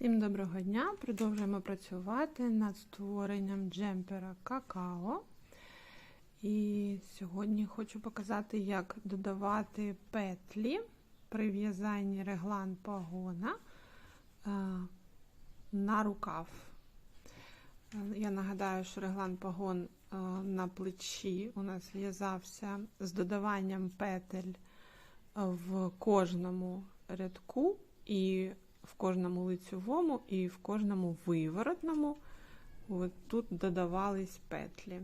Всім доброго дня! Продовжуємо працювати над створенням джемпера какао. І сьогодні хочу показати, як додавати петлі при в'язанні реглан погона е, на рукав. Е, я нагадаю, що реглан погон е, на плечі у нас в'язався з додаванням петель в кожному рядку. і в кожному лицьовому і в кожному виворотному от тут додавались петлі.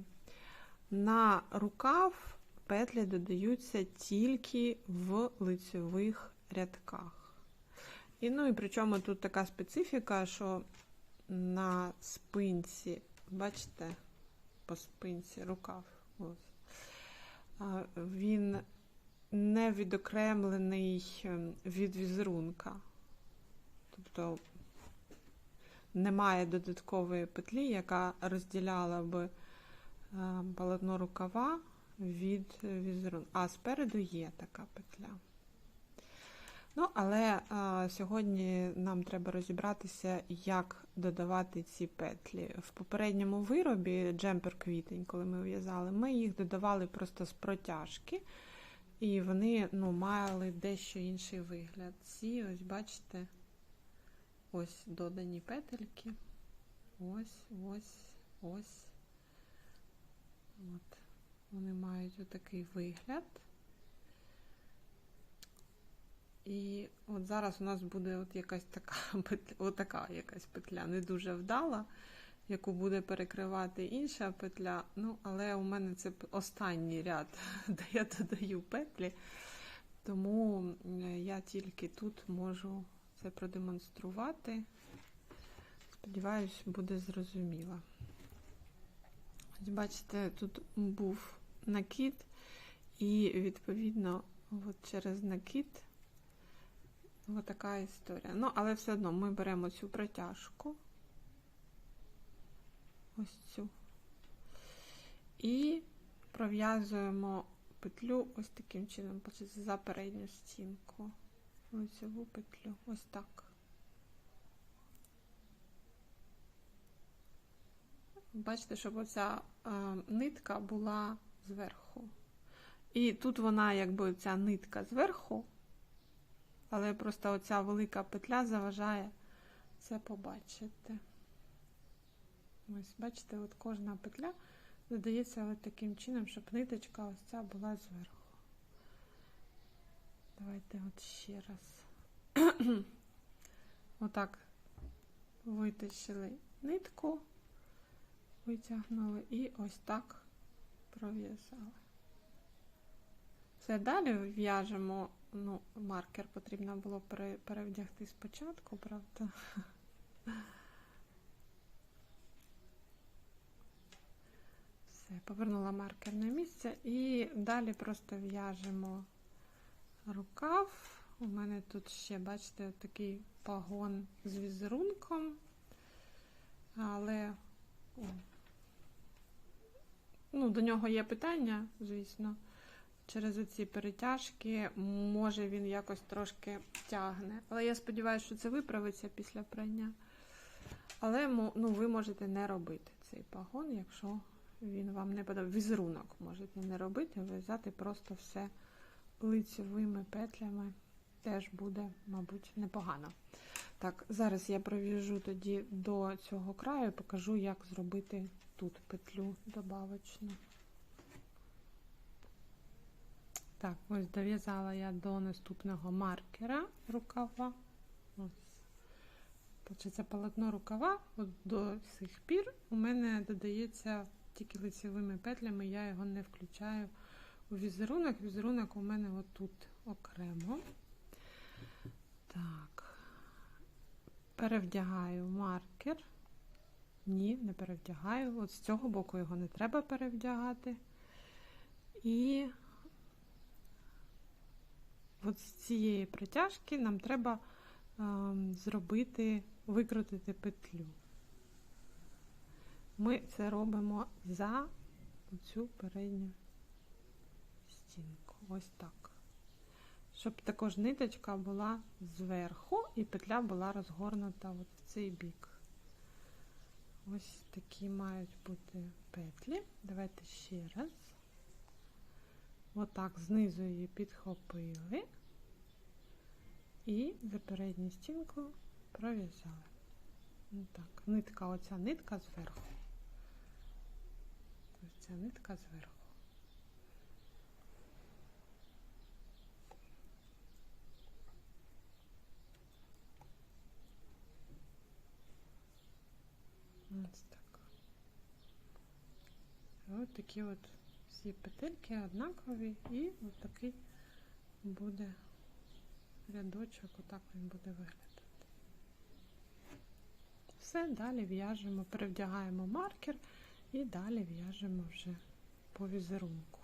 На рукав петлі додаються тільки в лицьових рядках. І ну і причому тут така специфіка, що на спинці, бачите, по спинці рукав, він не відокремлений ем, від візерунка. Тобто немає додаткової петлі, яка розділяла би е, полотно рукава від візерунку. А спереду є така петля. Ну, але а, е, сьогодні нам треба розібратися, як додавати ці петлі. В попередньому виробі джемпер квітень, коли ми в'язали, ми їх додавали просто з протяжки, і вони ну, мали дещо інший вигляд. Ці, ось, бачите, Ось додані петельки. Ось, ось, ось. От. Вони мають отакий вигляд. І от зараз у нас буде от якась така отака якась петля, не дуже вдала, яку буде перекривати інша петля. Ну, але у мене це останній ряд, де я додаю петлі, тому я тільки тут можу це продемонструвати. Сподіваюсь, буде зрозуміло. Ось бачите, тут був накид, і, відповідно, от через накид така історія. Ну, але все одно ми беремо цю протяжку, ось цю, і пров'язуємо петлю ось таким чином, за передню стінку лицеву петлю. Ось так. Бачите, щоб оця е, нитка була зверху. І тут вона, якби ця нитка зверху, але просто оця велика петля заважає це побачити. Ось, бачите, от кожна петля додається от таким чином, щоб ниточка ось ця була зверху. Давайте от ще раз. Отак витащили нитку, витягнули і ось так пров'язали. Все, далі в'яжемо, ну, маркер потрібно було перевдягти спочатку, правда? Все, повернула маркер на місце і далі просто в'яжемо рукав. У мене тут ще, бачите, такий пагон з візерунком, але ну, до нього є питання, звісно. Через оці перетяжки, може він якось трошки тягне. Але я сподіваюся, що це виправиться після прання. Але ну, ви можете не робити цей пагон, якщо він вам не подобається. Візерунок можете не робити, в'язати просто все лицевими петлями теж буде, мабуть, непогано. Так, зараз я пров'яжу тоді до цього краю, і покажу, як зробити тут петлю добавочну. Так, ось дов'язала я до наступного маркера рукава. Ось. Це полотно рукава, от до сих пір у мене додається тільки лицевими петлями, я його не включаю візерунок. Візерунок у мене отут окремо. Так, перевдягаю маркер. Ні, не перевдягаю. От з цього боку його не треба перевдягати. І от з цієї притяжки нам треба е, зробити, викрутити петлю. Ми це робимо за цю передню стінку. Ось так. щоб також ниточка була зверху і петля була розгорнута в цей бік. Ось такі мають бути петлі. Давайте ще раз. Отак знизу її підхопили і за передню стінку пров'язали. Так, нитка, оця нитка зверху. Ось ця нитка зверху. Ось так. Ось такі от всі петельки однакові і ось такий буде рядочок, отак він буде виглядати. Все, далі в'яжемо, перевдягаємо маркер і далі в'яжемо вже по візерунку.